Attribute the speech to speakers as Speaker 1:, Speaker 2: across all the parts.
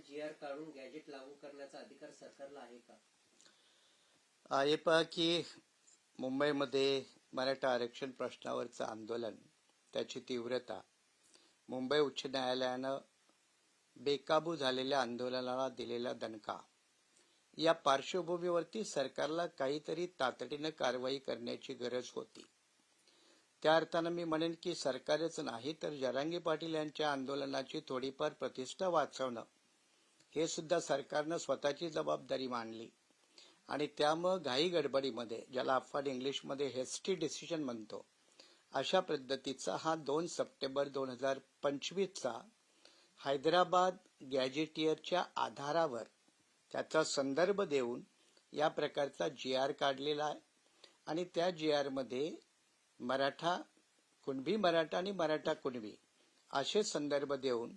Speaker 1: जी R काढून gadget लागू करण्याचा अधिकार सरकारला आहे का?
Speaker 2: आहे पहा की मुंबईमध्ये मराठा आरक्षण प्रश्नावरचं आंदोलन त्याची तीव्रता मुंबई उच्च न्यायालयानं बेकाबू झालेल्या आंदोलनाला दिलेला दणका. या पार्श्वभूमीवरती सरकारला काहीतरी तातडीनं कारवाई करण्याची गरज होती. त्या अर्थानं मी म्हणेन की सरकारच नाही तर जरांगी पाटील यांच्या आंदोलनाची थोडीफार प्रतिष्ठा वाचवणं हे सुद्धा सरकारनं स्वतःची जबाबदारी मानली आणि त्यामुळं घाई गडबडीमध्ये ज्याला आपण इंग्लिशमध्ये हेस्टी डिसिजन म्हणतो अशा पद्धतीचा हा दोन सप्टेंबर दोन हजार पंचवीसचा हैदराबाद गॅजेटियरच्या आधारावर त्याचा संदर्भ देऊन या प्रकारचा जी आर काढलेला आहे. आणि त्या जी आरमध्ये मराठा कुणबी मराठा आणि मराठा कुणबी असे संदर्भ देऊन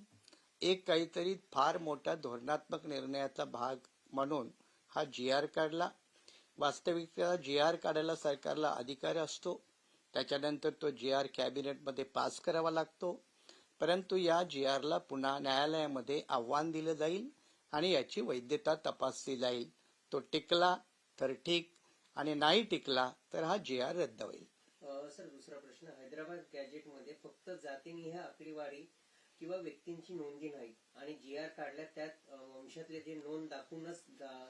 Speaker 2: एक काहीतरी फार मोठा धोरणात्मक निर्णयाचा भाग म्हणून हा जी आर काढला. वास्तविकता जी आर काढायला सरकारला अधिकार असतो. त्याच्यानंतर तो जी आर कॅबिनेटमध्ये पास करावा लागतो. परंतु या जी आरला पुन्हा न्यायालयामध्ये आव्हान दिलं जाईल आणि याची वैधता तपासली जाईल. तो टिकला तर ठीक आणि नाही टिकला तर हा जी आर रद्द होईल.
Speaker 1: सर दुसरा प्रश्न. हैदराबाद गॅजेटमध्ये फक्त जातीनिहाय आकडेवारी किंवा व्यक्तींची नोंदी नाही. आणि जी आर काढल्या त्यात वंशातले जे नोंद दाखवूनच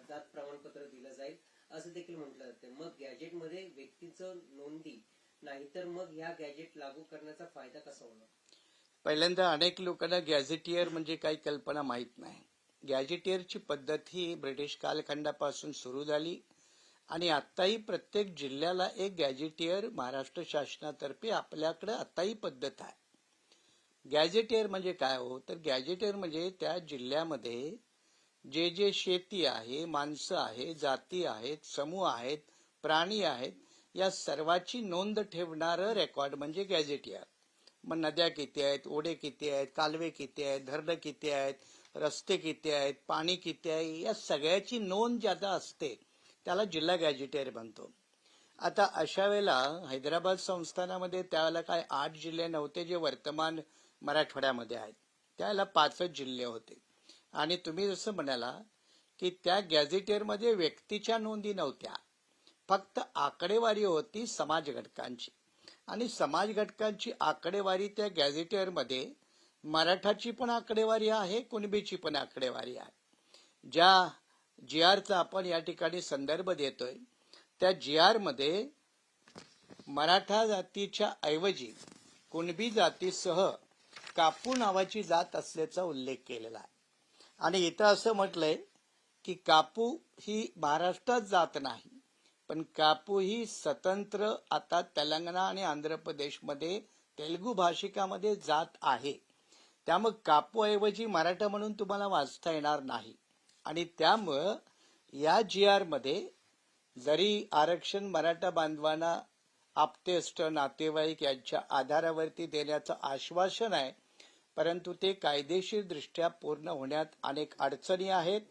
Speaker 1: जात प्रमाणपत्र दिलं जाईल असं देखील म्हटलं जातं. मग गॅजेटमध्ये व्यक्तीचं नोंदी नाहीतर मग ह्या गॅजेट लागू करण्याचा फायदा कसा होणार?
Speaker 2: पहिल्यांदा अनेक लोकांना गॅझेटियर म्हणजे काही कल्पना माहीत नाही. गॅझेटियरची पद्धत ही ब्रिटिश कालखंडापासून सुरू झाली आणि आत्ताही प्रत्येक जिल्ह्याला एक गॅझेटियर महाराष्ट्र शासनातर्फे आपल्याकडे आत्ताही पद्धत आहे. गॅझेटियर म्हणजे काय हो? तर गॅजेटियर म्हणजे त्या जिल्ह्यामध्ये जे जे शेती आहे माणसं आहे जाती आहेत समूह आहेत प्राणी आहेत या सर्वाची नोंद ठेवणारं रेकॉर्ड म्हणजे गॅजेटियर मग नद्या किती आहेत ओढे किती आहेत कालवे किती आहेत धरणं किती आहेत रस्ते किती आहेत पाणी किती आहे या सगळ्याची नोंद ज्यादा असते त्याला जिल्हा गॅजेटियर बनतो आता अशा वेळेला हैदराबाद संस्थानामध्ये त्यावेळेला काय आठ जिल्हे नव्हते जे वर्तमान मराठवाड्यामध्ये आहेत. त्याला पाचच जिल्हे होते. आणि तुम्ही जसं म्हणाला की त्या गॅझेटियरमध्ये व्यक्तीच्या नोंदी नव्हत्या. फक्त आकडेवारी होती समाज घटकांची. आणि समाज घटकांची आकडेवारी त्या गॅझेटियरमध्ये मराठाची पण आकडेवारी आहे कुणबीची पण आकडेवारी आहे. ज्या जी आरचा आपण या ठिकाणी संदर्भ देतोय त्या जी आरमध्ये मराठा जातीच्या ऐवजी कुणबी जातीसह कापू नावाची जात असल्याचा उल्लेख केलेला आहे. आणि इथं असं म्हटलंय की कापू ही महाराष्ट्रात जात नाही पण कापू ही स्वतंत्र आता तेलंगणा आणि आंध्र प्रदेशमध्ये तेलगू भाषिकामध्ये जात आहे. त्यामुळे कापूऐवजी मराठा म्हणून तुम्हाला वाचता येणार नाही. आणि त्यामुळं या जी आरमध्ये जरी आरक्षण मराठा बांधवांना आप्तेष्ट नातेवाईक यांच्या आधारावरती देण्याचं आश्वासन आहे परंतु ते कायदेशीरदृष्ट्या पूर्ण होण्यात अनेक अडचणी आहेत.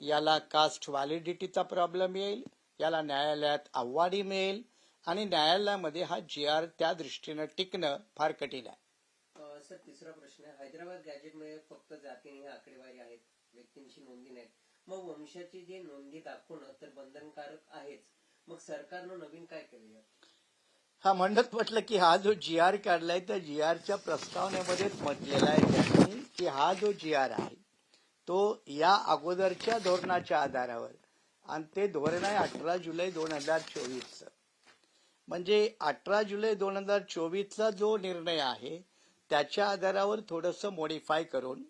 Speaker 2: याला कास्ट व्हॅलिडिटीचा प्रॉब्लेम येईल याला न्यायालयात आव्हाडी मिळेल आणि न्यायालयामध्ये हा जी आर त्या दृष्टीनं टिकणं फार कठीण आहे.
Speaker 1: सर तिसरा प्रश्न. हैदराबाद गॅजेटमध्ये फक्त जातीनिहाय आकडेवारी आहेत व्यक्तींची नोंदी नाही मग वंशाची जी नोंदी दाखवणं तर बंधनकारक आहेच. मग सरकारनं नवीन काय केलं
Speaker 2: हा म्हणत म्हटलं की हा जो जी आर काढलाय त्या जी आरच्या प्रस्तावनेमध्येच म्हटलेला आहे त्यांनी की हा जो जी आर आहे तो या अगोदरच्या धोरणाच्या आधारावर आणि ते धोरण आहे अठरा जुलै दोन हजार चोवीसचं. म्हणजे अठरा जुलै दोन हजार चोवीसचा जो निर्णय आहे त्याच्या आधारावर थोडंसं मॉडिफाय करून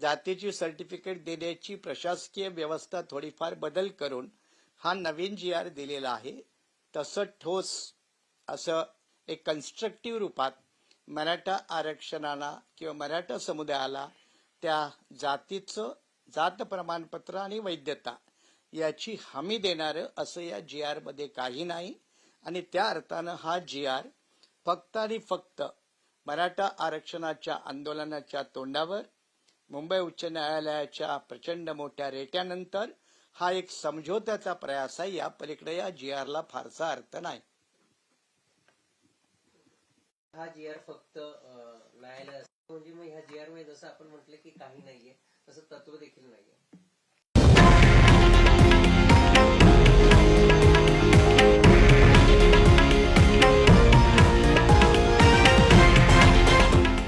Speaker 2: जातीची सर्टिफिकेट देण्याची प्रशासकीय व्यवस्था थोडीफार बदल करून हा नवीन जी आर दिलेला आहे. तसं ठोस असं एक कन्स्ट्रक्टिव्ह रूपात मराठा आरक्षणाला किंवा मराठा समुदायाला त्या जातीचं जात प्रमाणपत्र आणि वैधता याची हमी देणारं असं या जी आरमध्ये काही नाही. आणि त्या अर्थानं हा जी आर फक्त आणि फक्त मराठा आरक्षणाच्या आंदोलनाच्या तोंडावर मुंबई उच्च न्यायालयाच्या प्रचंड मोठ्या रेट्यानंतर हा एक समझोत्याचा प्रयास आहे. या पलीकडे या जी आरला फारसा अर्थ नाही.
Speaker 1: हा जी आर फक्त न्यायालय म्हणजे मग ह्या जी आरमध्ये जसं आपण म्हटलं की काही नाहीये तसं तत्व देखील नाहीये.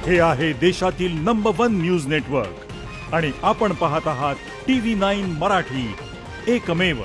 Speaker 3: हे आहे देशातील नंबर वन न्यूज नेटवर्क आणि आपण पाहत आहात टी व्ही नाईन मराठी. एकमेव